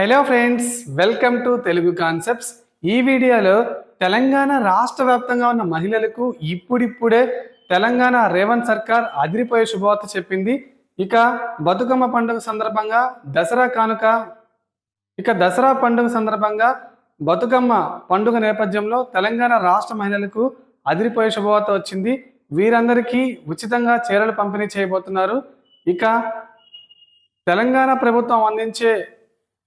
Hello friends welcome to Telugu concepts. ఈ వీడియోలో తెలంగాణ రాష్ట్ర వ్యాప్తంగా ఉన్న మహిళలకు ఇప్పుడిప్పుడే తెలంగాణ రేవంత్ సర్కార్ అదిరిపోయే శుభవార్త చెప్పింది. ఇక బతుకమ్మ పండుగ సందర్భంగా దసరా కానుక ఇక దసరా పండుగ సందర్భంగా బతుకమ్మ పండుగ నేపథ్యంలో తెలంగాణ రాష్ట్ర మహిళలకు అదిరిపోయే శుభవార్త వచ్చింది. వీరందరికీ ఉచితంగా చీరలు పంపిణీ చేయబోతున్నారు. ఇక తెలంగాణ ప్రభుత్వం అందించే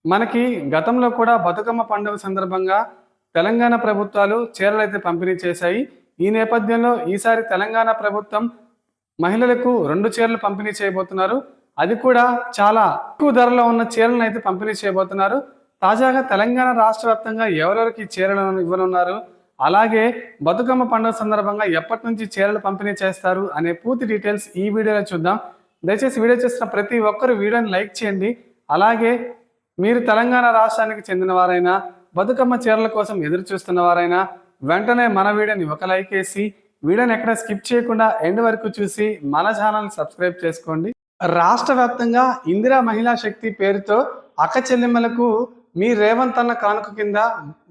మనకి గతంలో కూడా బతుకమ్మ పండుగ సందర్భంగా తెలంగాణ ప్రభుత్వాలు చీరలు అయితే పంపిణీ చేశాయి. ఈ నేపథ్యంలో ఈసారి తెలంగాణ ప్రభుత్వం మహిళలకు రెండు చీరలు పంపిణీ చేయబోతున్నారు. అది కూడా చాలా ఎక్కువ ధరలో ఉన్న చీరలను అయితే పంపిణీ చేయబోతున్నారు. తాజాగా తెలంగాణ రాష్ట్ర వ్యాప్తంగా ఎవరెవరికి చీరలను ఇవ్వనున్నారు? అలాగే బతుకమ్మ పండుగ సందర్భంగా ఎప్పటి నుంచి చీరలు పంపిణీ చేస్తారు అనే పూర్తి డీటెయిల్స్ ఈ వీడియోలో చూద్దాం. దయచేసి వీడియో చూసిన ప్రతి ఒక్కరు వీడియోని లైక్ చేయండి. అలాగే మీరు తెలంగాణ రాష్ట్రానికి చెందినవారైనా బతుకమ్మ చీరల కోసం ఎదురు చూస్తున్న వారైనా వెంటనే మన వీడియోని ఒక లైక్ వేసి వీడియోని ఎక్కడ స్కిప్ చేయకుండా ఎండ్ వరకు చూసి మన ఛానల్ సబ్స్క్రైబ్ చేసుకోండి. రాష్ట్ర వ్యాప్తంగా ఇందిరా మహిళా శక్తి పేరుతో అక్క చెల్లెమ్మలకు మీ రేవంత్ అన్న కానుక కింద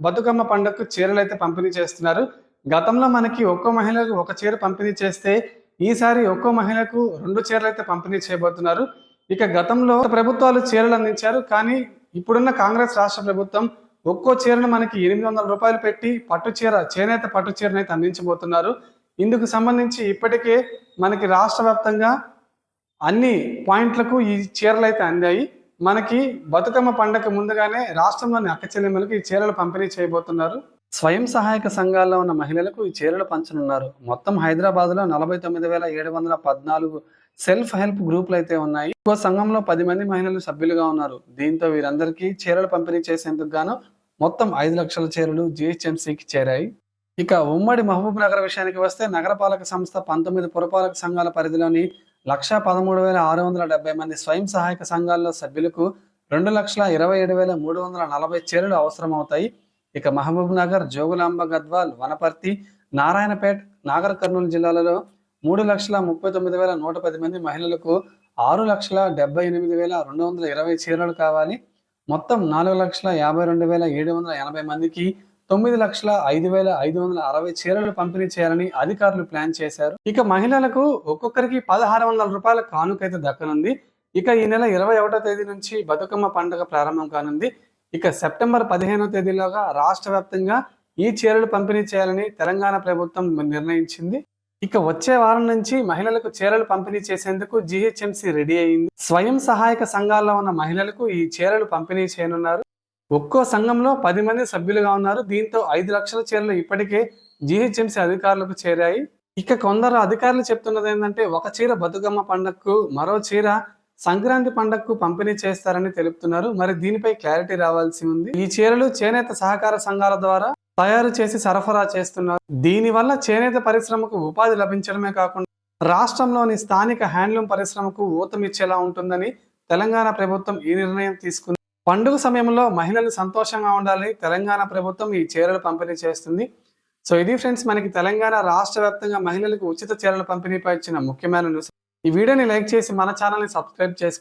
బతుకమ్మ పండుగకు చీరలు అయితే పంపిణీ చేస్తున్నారు. గతంలో మనకి ఒక్కో మహిళకు ఒక చీర పంపిణీ చేస్తే ఈసారి ఒక్కో మహిళకు రెండు చీరలు అయితే పంపిణీ చేయబోతున్నారు. ఇక గతంలో ప్రభుత్వాలు చీరలు అందించారు కానీ ఇప్పుడున్న కాంగ్రెస్ రాష్ట్ర ప్రభుత్వం ఒక్కో చీరను మనకి ఎనిమిది వందల రూపాయలు పెట్టి పట్టు చీర చేనేత పట్టు చీరను అయితే అందించబోతున్నారు. ఇందుకు సంబంధించి ఇప్పటికే మనకి రాష్ట్ర వ్యాప్తంగా అన్ని పాయింట్లకు ఈ చీరలు అయితే అందాయి. మనకి బతుకమ్మ పండగ ముందుగానే రాష్ట్రంలోని అక్క చెల్లెమ్మలకు ఈ చీరలు పంపిణీ చేయబోతున్నారు. స్వయం సహాయక సంఘాల్లో ఉన్న మహిళలకు ఈ చీరలు పంచనున్నారు. మొత్తం హైదరాబాద్లో నలభై తొమ్మిది వేల ఏడు వందల పద్నాలుగు సెల్ఫ్ హెల్ప్ గ్రూపులు అయితే ఉన్నాయి. ఇంకో సంఘంలో పది మంది మహిళలు సభ్యులుగా ఉన్నారు. దీంతో వీరందరికీ చీరలు పంపిణీ చేసేందుకు గాను మొత్తం ఐదు లక్షల చీరలు జిహెచ్ఎంసీకి చేరాయి. ఇక ఉమ్మడి మహబూబ్ నగర్ విషయానికి వస్తే నగరపాలక సంస్థ పంతొమ్మిది పురపాలక సంఘాల పరిధిలోని లక్షా పదమూడు వేల ఆరు వందల డెబ్బై మంది స్వయం సహాయక సంఘాల్లో సభ్యులకు రెండు లక్షల ఇరవై ఏడు వేల మూడు వందల నలభై చీరలు అవసరమవుతాయి. ఇక మహబూబ్ నగర్ జోగులాంబ గద్వాల్ వనపర్తి నారాయణపేట్ నాగర్ కర్నూలు జిల్లాలలో మూడు లక్షల ముప్పై తొమ్మిది వేల నూట పది మంది మహిళలకు ఆరు లక్షల డెబ్బై ఎనిమిది వేల రెండు వందల ఇరవై చీరలు కావాలి. మొత్తం నాలుగు లక్షల యాభై రెండు వేల ఏడు వందల ఎనభై మందికి తొమ్మిది లక్షల ఐదు వేల ఐదు వందల అరవై చీరలు పంపిణీ చేయాలని అధికారులు ప్లాన్ చేశారు. ఇక మహిళలకు ఒక్కొక్కరికి పదహారు వందల రూపాయల కానుకైతే దక్కనుంది. ఇక ఈ నెల ఇరవై ఒకటో తేదీ నుంచి బతుకమ్మ పండుగ ప్రారంభం కానుంది. ఇక సెప్టెంబర్ పదిహేనో తేదీలోగా రాష్ట్ర వ్యాప్తంగా ఈ చీరలు పంపిణీ చేయాలని తెలంగాణ ప్రభుత్వం నిర్ణయించింది. ఇక వచ్చే వారం నుంచి మహిళలకు చీరలు పంపిణీ చేసేందుకు జిహెచ్ఎంసీ రెడీ అయింది. స్వయం సహాయక సంఘాల్లో ఉన్న మహిళలకు ఈ చీరలు పంపిణీ చేయనున్నారు. ఒక్కో సంఘంలో పది మంది సభ్యులుగా ఉన్నారు. దీంతో ఐదు లక్షల చీరలు ఇప్పటికే జిహెచ్ఎంసీ అధికారులకు చేరాయి. ఇక కొందరు అధికారులు చెప్తున్నది ఏంటంటే ఒక చీర బతుకమ్మ పండుగకు మరో చీర సంక్రాంతి పండగకు పంపిణీ చేస్తారని తెలుపుతున్నారు. మరి దీనిపై క్లారిటీ రావాల్సి ఉంది. ఈ చీరలు చేనేత సహకార సంఘాల ద్వారా తయారు చేసి సరఫరా చేస్తున్నారు. దీనివల్ల చేనేత పరిశ్రమకు ఉపాధి లభించడమే కాకుండా రాష్ట్రంలోని స్థానిక హ్యాండ్లూమ్ పరిశ్రమకు ఊతమిచ్చేలా ఉంటుందని తెలంగాణ ప్రభుత్వం ఈ నిర్ణయం తీసుకుంది. పండుగ సమయంలో మహిళలు సంతోషంగా ఉండాలని తెలంగాణ ప్రభుత్వం ఈ చీరలు పంపిణీ చేస్తుంది. సో ఇది ఫ్రెండ్స్ మనకి తెలంగాణ రాష్ట్ర వ్యాప్తంగా మహిళలకు ఉచిత చీరల పంపిణీపై ఇచ్చిన ముఖ్యమైన న్యూస్. ఈ వీడియోని లైక్ చేసి మన ఛానల్ని సబ్స్క్రైబ్ చేసుకోండి